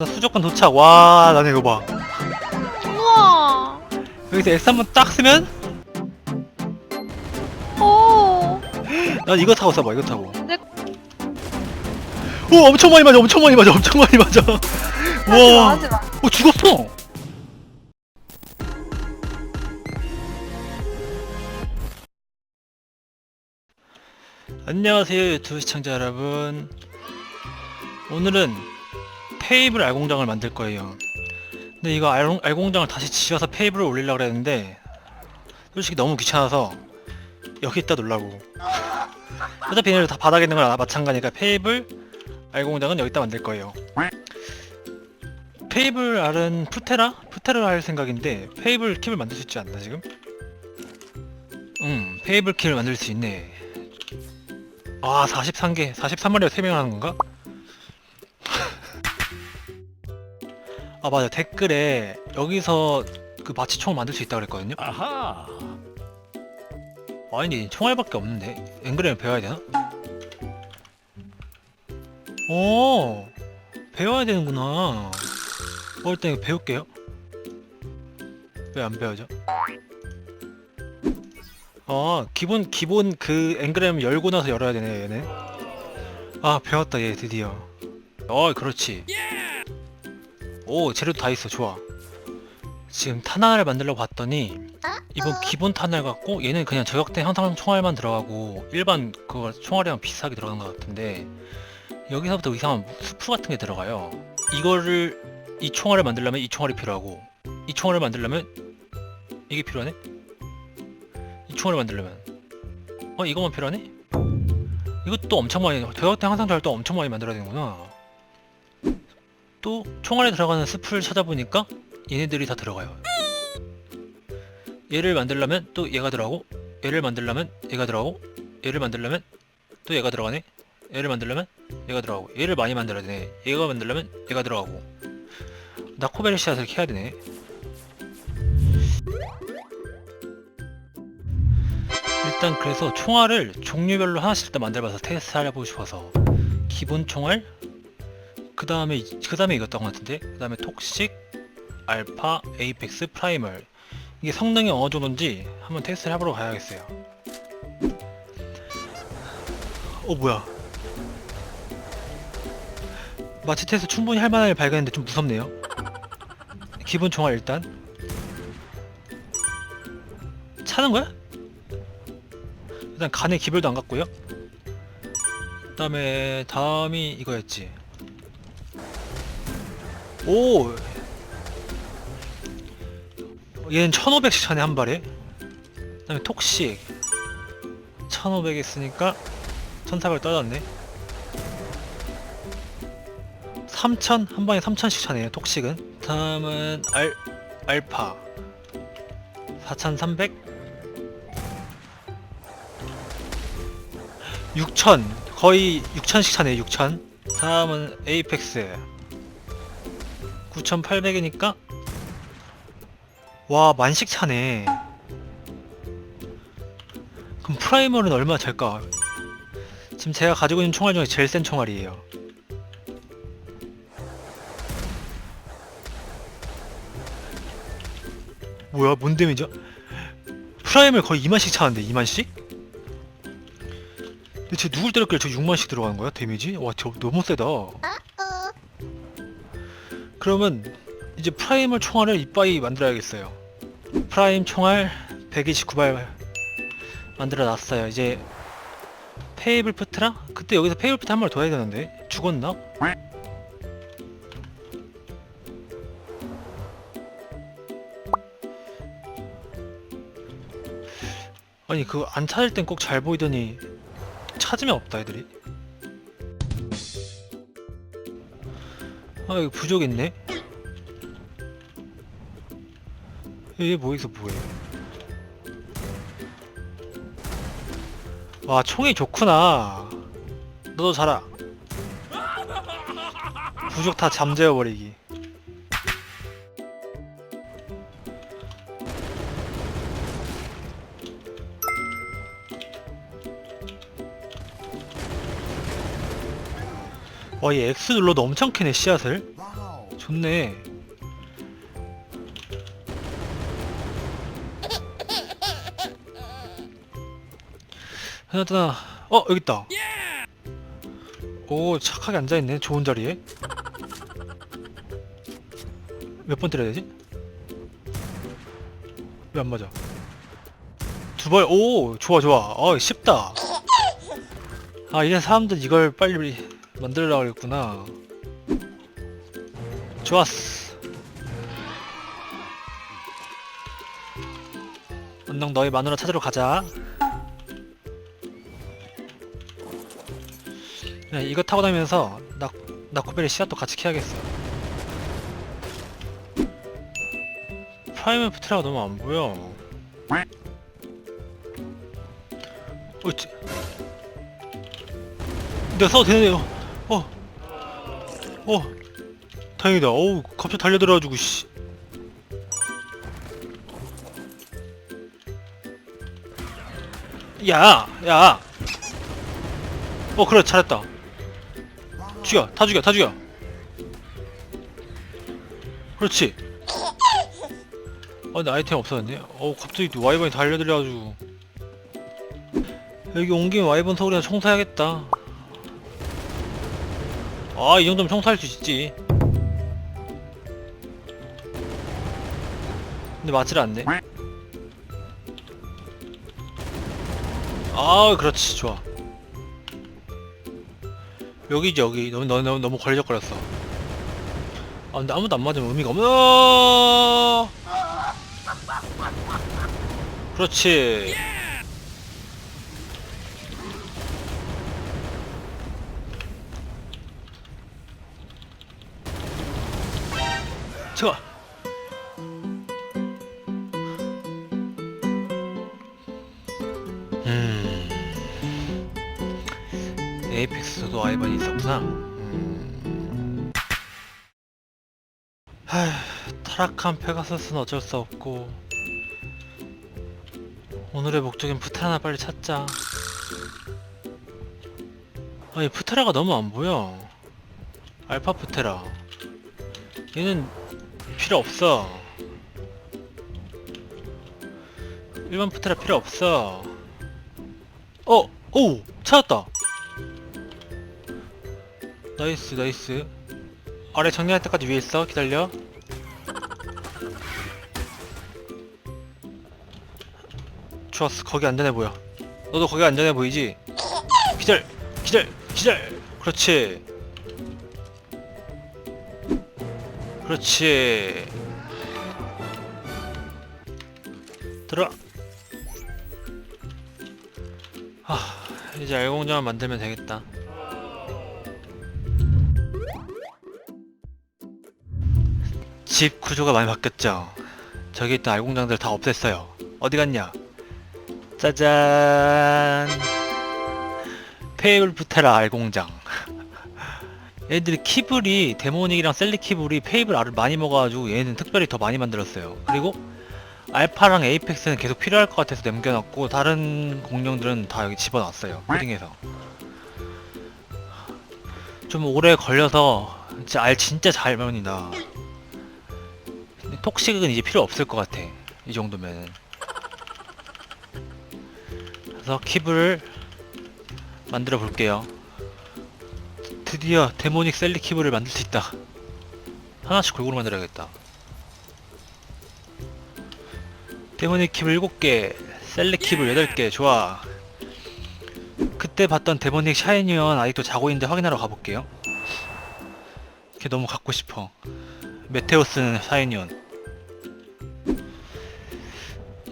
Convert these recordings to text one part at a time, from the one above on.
나 수족관 도착. 와, 나는 이거 봐. 우와. 여기서 X 한 번 딱 쓰면 오. 난 이거 타고 써봐. 이거 타고. 네. 오, 엄청 많이 맞아. 엄청 많이 맞아. 엄청 많이 맞아. 와. 하지 마. 오, 죽었어. 안녕하세요 유튜브 시청자 여러분 오늘은 페이블 알공장을 만들 거예요 근데 이거 알, 알공장을 다시 지어서 페이블을 올리려고 그랬는데 솔직히 너무 귀찮아서 여기 있다 놀라고 어차피 얘네들 다 바닥에 있는 거랑 마찬가지니까 페이블 알공장은 여기다 만들 거예요 페이블 알은 푸테라? 푸테라 할 생각인데 페이블 킵을 만들 수 있지 않나 지금? 음 페이블 킵을 만들 수 있네 아 43개 43마리가 3명 하는 건가? 아 맞아. 댓글에 여기서 그 마취총을 만들 수 있다고 그랬거든요. 아하. 아니 총알밖에 없는데? 앵그램을 배워야 되나? 오! 배워야 되는구나. 어 일단 배울게요. 왜 안 배워져? 어 기본 기본 그 앵그램 열고 나서 열어야 되네 얘네. 아 배웠다 얘 드디어. 어 그렇지 오 재료도 다 있어. 좋아. 지금 탄환을 만들려고 봤더니 이번 기본 탄환 갖고 얘는 그냥 저격대 형상 총알만 들어가고 일반 그거 총알이랑 비슷하게 들어가는 것 같은데 여기서부터 이상한 수프 같은 게 들어가요. 이거를 이 총알을 만들려면 이 총알이 필요하고 이 총알을 만들려면 이게 필요하네? 이 총알을 만들려면. 어 이것만 필요하네? 이것도 엄청 많이 저격대 항상 잘도 엄청 많이 만들어야 되는구나 또 총알에 들어가는 스프를 찾아보니까 얘네들이 다 들어가요. 얘를 만들려면 또 얘가 들어가고 얘를 만들려면 얘가 들어가고 얘를 만들려면 또 얘가 들어가네. 얘를 만들려면 얘가 들어가고 얘를 많이 만들어야 되네. 얘가 만들려면 얘가 들어가고. 나코베르 씨앗을 캐야 되네. 일단 그래서 총알을 종류별로 하나씩 일단 만들어봐서 테스트 해보고 싶어서 기본 총알 그 다음에 그 다음에 이겼던 것 같은데? 그 다음에 톡식 알파 에이펙스 프라이멀. 이게 성능이 어느 정도인지 한번 테스트를 해보러 가야겠어요. 어 뭐야? 마치 테스트 충분히 할 만한 걸 발견했는데 좀 무섭네요. 기본 총알 일단. 차는 거야? 일단 간에 기별도 안 갔고요. 그 다음에 다음이 이거였지 오. 얘는 1500씩 차네 한 발에? 그 다음에 톡식. 1500 했으니까 1400 떨어졌네. 3000 한 방에 3000씩 차네요 톡식은. 다음은 알 알파. 4300 6000 거의 6000씩 차네요 6000 다음은 에이펙스 9800이니까? 와 만씩 차네. 그럼 프라이머는 얼마 찰까? 지금 제가 가지고 있는 총알 중에 제일 센 총알이에요. 뭐야 뭔 데미지야? 프라이머 거의 2만씩 차는데 2만씩? 근데 쟤 누굴 때렸길래 저 6만씩 들어가는 거야 데미지? 와 저 너무 세다 그러면 이제 프라이멀 총알을 이빠이 만들어야겠어요. 프라임 총알 129발 만들어 놨어요. 이제 페이블 푸트라? 그때 여기서 페이블 푸트 한 마리 더 해야 되는데 죽었나? 아니 그거 안 찾을 땐 꼭 잘 보이더니 찾으면 없다 애들이 아 이거 부족 있네. 얘 뭐해서 뭐해? 와 총이 좋구나. 너도 자라. 부족 다 잠재워버리기 와 얘 X 눌러도 엄청 캐네 씨앗을. 좋네. 하나하나. 어 여기 있다. 오 착하게 앉아있네 좋은 자리에. 몇 번 때려야 되지? 왜 안 맞아? 두 발 오 좋아 좋아. 어 쉽다. 아 이제 사람들 이걸 빨리 만들려고 그랬구나. 좋았어. 언능 너희 마누라 찾으러 가자. 네, 이거 타고 다니면서 나, 나코벨의 씨앗도 같이 캐야겠어. 프라이머 프트라가 너무 안 보여. 어찌 내가 써도 되네요 어 어, 다행이다 어우 갑자기 달려들어가지고 씨 야, 야. 어, 그래, 잘했다. 죽여, 다 죽여, 다 죽여. 그렇지. 아, 근데 아이템 없어졌네. 어, 갑자기 또 와이번이 달려들어가지고. 여기 온 김에 와이번 서울이나 청소해야겠다. 아, 이 정도면 청소할 수 있지. 근데 맞질 않네. 아, 그렇지, 좋아. 여기지, 여기. 너무, 너무, 너무, 너무 걸리적거렸어. 아, 근데 아무도 안 맞으면 의미가 없나? 그렇지. 잠깐. 음. 에이펙스도 아이번이 있었구나. 음. 하, 타락한 페가서스는 어쩔 수 없고 오늘의 목적인 푸테라나 빨리 찾자. 아니 푸테라가 너무 안 보여. 알파 푸테라. 얘는 필요 없어. 일반 푸테라 필요 없어. 어, 오, 찾았다. 나이스, 나이스. 아래 정리할 때까지 위에 있어. 기다려. 좋았어. 거기 안전해 보여. 너도 거기 안전해 보이지? 기절, 기절, 기절. 그렇지. 그렇지. 들어. 아, 이제 알공장만 만들면 되겠다. 집 구조가 많이 바뀌었죠. 저기 있던 알공장들 다 없앴어요. 어디 갔냐? 짜잔. 페이블 부테라 알공장. 얘들이 키블이 데모닉이랑 셀리 키블이 페이블 알을 많이 먹어가지고 얘는 특별히 더 많이 만들었어요. 그리고 알파랑 에이펙스는 계속 필요할 것 같아서 남겨놨고 다른 공룡들은 다 여기 집어놨어요. 코딩해서. 좀 오래 걸려서 진짜 알 진짜 잘. 근데 톡식은 이제 필요 없을 것 같아. 이 정도면은. 그래서 킵을 만들어 볼게요. 드디어 데모닉 셀리 킵을 만들 수 있다. 하나씩 골고루 만들어야겠다. 데모닉 킵을 7개, 셀리 킵을 8개, 좋아. 그때 봤던 데모닉 샤이니언 아직도 자고 있는데 확인하러 가볼게요. 걔 너무 갖고 싶어. 메테오스는 샤이니언.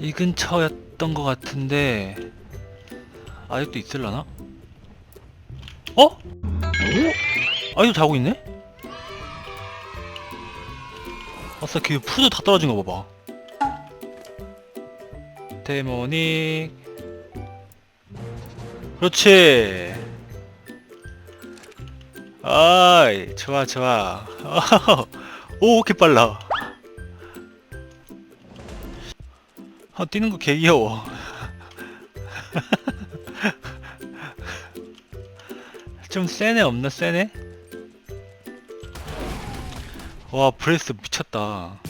이 근처였던 것 같은데 아직도 있을라나? 어? 아직도 자고 있네? 아싸 걔 푸드 다 떨어진 거 봐봐. 데모닉. 그렇지. 아이 좋아 좋아. 오 이렇게 빨라. 아 뛰는 거 개 귀여워 좀 세네 없나 세네? 와 브레스 미쳤다